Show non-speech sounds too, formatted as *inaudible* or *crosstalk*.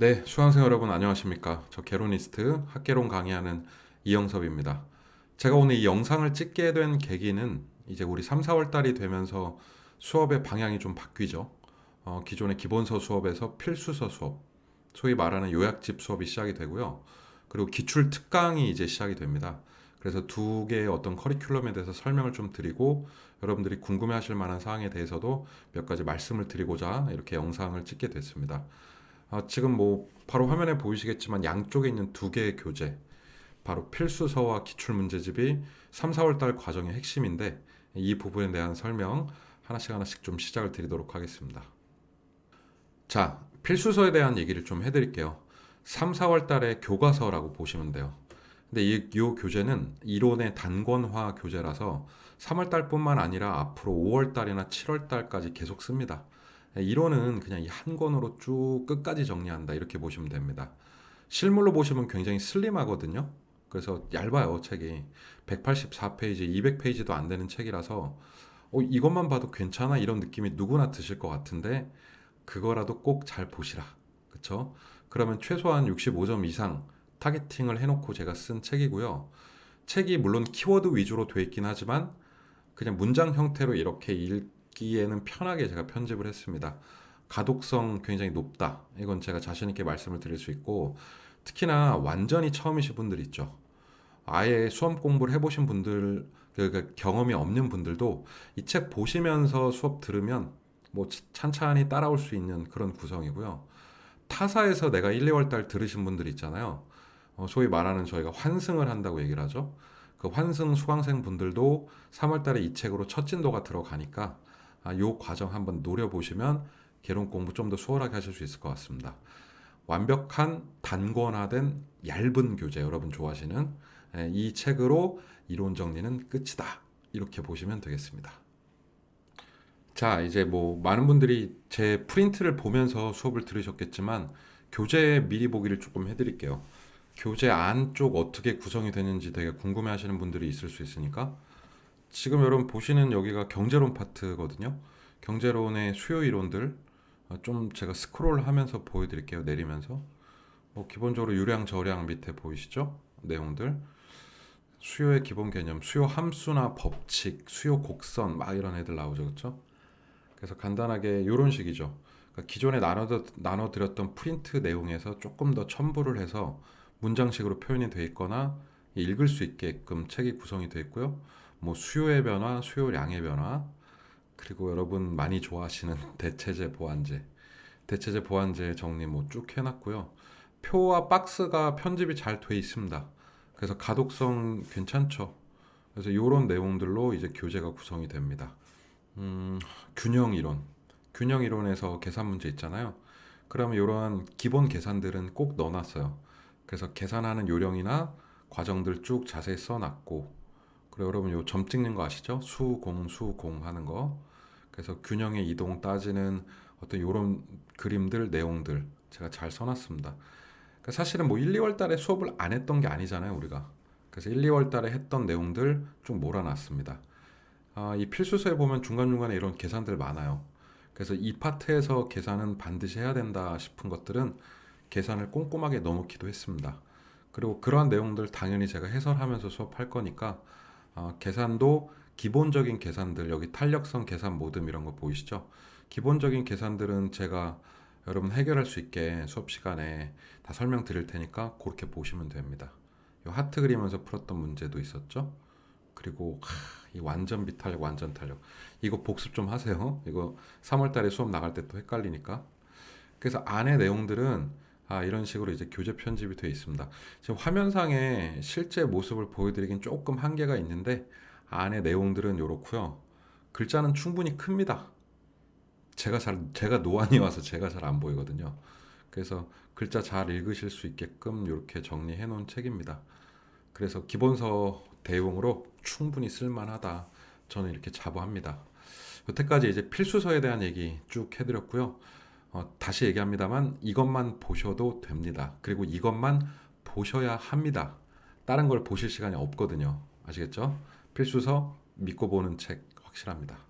네, 수강생 여러분 안녕하십니까? 저 개론이스트 학개론 강의하는 이영섭입니다. 제가 오늘 이 영상을 찍게 된 계기는 이제 우리 3, 4월 달이 되면서 수업의 방향이 좀 바뀌죠. 어, 기존의 기본서 수업에서 필수서 수업, 소위 말하는 요약집 수업이 시작이 되고요. 그리고 기출 특강이 이제 시작이 됩니다. 그래서 두 개의 어떤 커리큘럼에 대해서 설명을 좀 드리고 여러분들이 궁금해 하실 만한 사항에 대해서도 몇 가지 말씀을 드리고자 이렇게 영상을 찍게 됐습니다. 아, 지금 뭐 바로 화면에 보이시겠지만 양쪽에 있는 두 개의 교재 바로 필수서와 기출문제집이 3, 4월 달 과정의 핵심인데 이 부분에 대한 설명 하나씩 하나씩 좀 시작을 드리도록 하겠습니다. 자, 필수서에 대한 얘기를 좀 해드릴게요. 3, 4월 달에 교과서라고 보시면 돼요. 근데 이, 이 교재는 이론의 단권화 교재라서 3월 달뿐만 아니라 앞으로 5월 달이나 7월 달까지 계속 씁니다. 이론은 그냥 이 한 권으로 쭉 끝까지 정리한다 이렇게 보시면 됩니다. 실물로 보시면 굉장히 슬림하거든요. 그래서 얇아요 책이 184페이지, 200페이지도 안 되는 책이라서 어, 이것만 봐도 괜찮아 이런 느낌이 누구나 드실 것 같은데 그거라도 꼭 잘 보시라. 그쵸? 그러면 최소한 65점 이상 타겟팅을 해놓고 제가 쓴 책이고요. 책이 물론 키워드 위주로 돼 있긴 하지만 그냥 문장 형태로 이렇게 읽 기에는 편하게 제가 편집을 했습니다. 가독성 굉장히 높다. 이건 제가 자신 있게 말씀을 드릴 수 있고, 특히나 완전히 처음이신 분들 있죠. 아예 수험 공부를 해보신 분들, 그, 그 경험이 없는 분들도 이 책 보시면서 수업 들으면 뭐 찬찬히 따라올 수 있는 그런 구성이고요. 타사에서 내가 1, 2월 달 들으신 분들 있잖아요. 어, 소위 말하는 저희가 환승을 한다고 얘기를 하죠. 그 환승 수강생 분들도 3월 달에 이 책으로 첫 진도가 들어가니까 아, 요 과정 한번 노려보시면 개론 공부 좀 더 수월하게 하실 수 있을 것 같습니다. 완벽한 단권화된 얇은 교재 여러분 좋아하시는 예, 이 책으로 이론 정리는 끝이다. 이렇게 보시면 되겠습니다. 자, 이제 뭐 많은 분들이 제 프린트를 보면서 수업을 들으셨겠지만 교재 미리 보기를 조금 해드릴게요. 교재 안쪽 어떻게 구성이 되는지 되게 궁금해 하시는 분들이 있을 수 있으니까 지금 여러분 보시는 여기가 경제론 파트거든요. 경제론의 수요 이론들 어, 좀 제가 스크롤 하면서 보여드릴게요. 내리면서 뭐 기본적으로 유량 저량 밑에 보이시죠? 내용들 수요의 기본 개념, 수요 함수나 법칙, 수요 곡선 막 이런 애들 나오죠, 그렇죠? 그래서 간단하게 이런 식이죠. 그러니까 기존에 나눠 나눠드렸던 프린트 내용에서 조금 더 첨부를 해서 문장식으로 표현이 돼 있거나 읽을 수 있게끔 책이 구성이 되어 있고요. 뭐 수요의 변화, 수요량의 변화, 그리고 여러분 많이 좋아하시는 *laughs* 대체제 보완제, 대체제 보완제 정리 뭐 쭉 해놨고요. 표와 박스가 편집이 잘 돼 있습니다. 그래서 가독성 괜찮죠. 그래서 이런 내용들로 이제 교재가 구성이 됩니다. 음, 균형 이론, 균형 이론에서 계산 문제 있잖아요. 그러면 이러한 기본 계산들은 꼭 넣어놨어요. 그래서 계산하는 요령이나 과정들 쭉 자세히 써놨고, 그리고 여러분 요 점 찍는 거 아시죠? 수, 공, 수, 공 하는 거. 그래서 균형의 이동 따지는 어떤 요런 그림들, 내용들 제가 잘 써놨습니다. 그러니까 사실은 뭐 1, 2월 달에 수업을 안 했던 게 아니잖아요, 우리가. 그래서 1, 2월 달에 했던 내용들 좀 몰아놨습니다. 아, 이 필수서에 보면 중간중간에 이런 계산들 많아요. 그래서 이 파트에서 계산은 반드시 해야 된다 싶은 것들은 계산을 꼼꼼하게 넣어놓기도 했습니다. 그리고 그러한 내용들 당연히 제가 해설하면서 수업할 거니까 어, 계산도 기본적인 계산들 여기 탄력성 계산 모듬 이런 거 보이시죠? 기본적인 계산들은 제가 여러분 해결할 수 있게 수업 시간에 다 설명드릴 테니까 그렇게 보시면 됩니다. 이 하트 그리면서 풀었던 문제도 있었죠? 그리고 하, 이 완전 비탄력, 완전 탄력 이거 복습 좀 하세요. 이거 3월 달에 수업 나갈 때 또 헷갈리니까. 그래서 안에 내용들은 아, 이런 식으로 이제 교재 편집이 되어 있습니다. 지금 화면상에 실제 모습을 보여드리긴 조금 한계가 있는데 안에 내용들은 이렇고요. 글자는 충분히 큽니다. 제가 잘 제가 노안이 와서 제가 잘 안 보이거든요. 그래서 글자 잘 읽으실 수 있게끔 이렇게 정리해 놓은 책입니다. 그래서 기본서 대용으로 충분히 쓸만하다. 저는 이렇게 자부합니다. 여태까지 이제 필수서에 대한 얘기 쭉 해드렸고요. 어, 다시 얘기합니다만 이것만 보셔도 됩니다. 그리고 이것만 보셔야 합니다. 다른 걸 보실 시간이 없거든요. 아시겠죠? 필수서 믿고 보는 책 확실합니다.